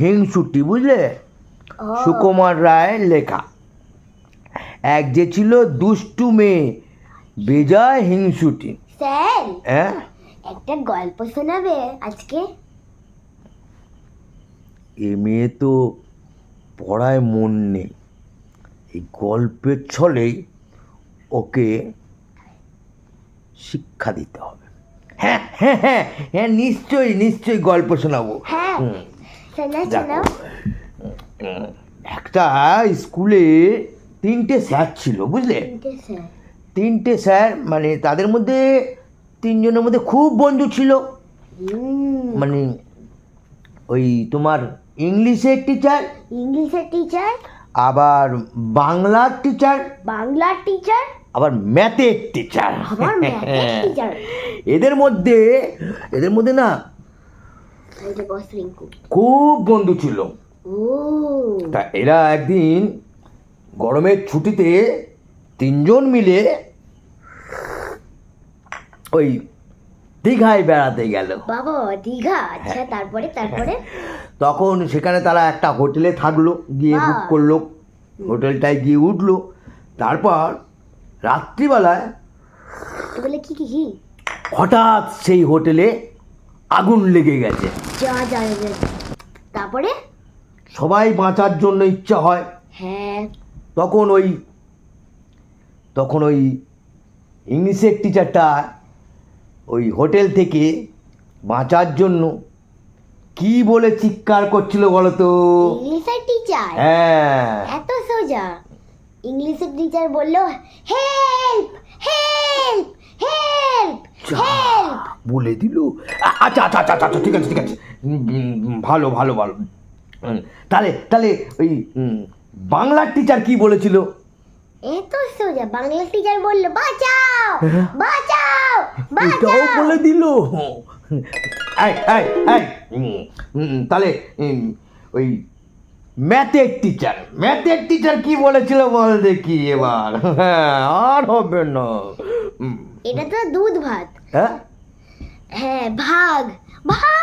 হিংসুটি বুঝলে? সুকুমার রায়ের লেখা। এক যে ছিল দুষ্টু মেয়ে বেজায় হিংসুটি স্যার হ্যাঁ? একটা গল্প শোনাবে আজকে? এ মেয়ে তো পড়ায় মন নেই। এই গল্পের ছলেই ওকে শিক্ষা দিতে হবে। হ্যাঁ হ্যাঁ হ্যাঁ হ্যাঁ নিশ্চয়ই নিশ্চয়ই গল্প শোনাবো। হ্যাঁ একটা স্কুলে তিনটে স্যার ছিল বুঝলে? তিনটে স্যার। মানে তাদের মধ্যে তিনজনের মধ্যে খুব বন্ধু ছিল। মানে ওই তোমার ইংলিশের টিচার ইংলিশের টিচার। আবার বাংলার টিচার বাংলার টিচার। আবার ম্যাথের টিচার। এদের মধ্যে এদের মধ্যে না খুব বন্ধু ছিল। তা এরা একদিন গরমের ছুটিতে তিনজন মিলে ওই দীঘায় বেড়াতে গেল। বাবা দীঘা? আচ্ছা তারপরে তারপরে? তখন সেখানে তারা একটা হোটেলে থাকল গিয়ে বুক করল হোটেলটায় গিয়ে উঠল। তারপর রাত্রিবেলায় কি কি কি? হঠাৎ সেই হোটেলে আগুন লেগে গেছে। যা। তারপরে? সবাই বাঁচার জন্য ইচ্ছা হয়। হ্যাঁ। তখন ওই তখন ওই ইংলিশের টিচারটা ওই হোটেল থেকে বাঁচার জন্য কি বলে চিৎকার করছিল বলো তো ইংলিশের টিচার? হ্যাঁ। এত সোজা। ইংলিশের টিচার বলল হেল্প হেল্প হেল্প যা, হেল্প বলে দিল। আ- আচ্ছা আচ্ছা আচ্ছা আচ্ছা ঠিক আছে ঠিক আছে। ভালো ভালো ভালো। তাহলে তাহলে ওই বাংলার টিচার কি বলেছিল? এত সোজা বাংলা টিচার বলল বাঁচাও হ্যাঁ? বাঁচাও বাঁচাও! বলে দিল। এই এই এই তাহলে ওই ম্যাথের টিচার ম্যাথের টিচার কি বলেছিল বল দেখি এবার? হ্যাঁ আর হবে না। এটা তো দুধ ভাত। হ্যাঁ? है भाग भाग।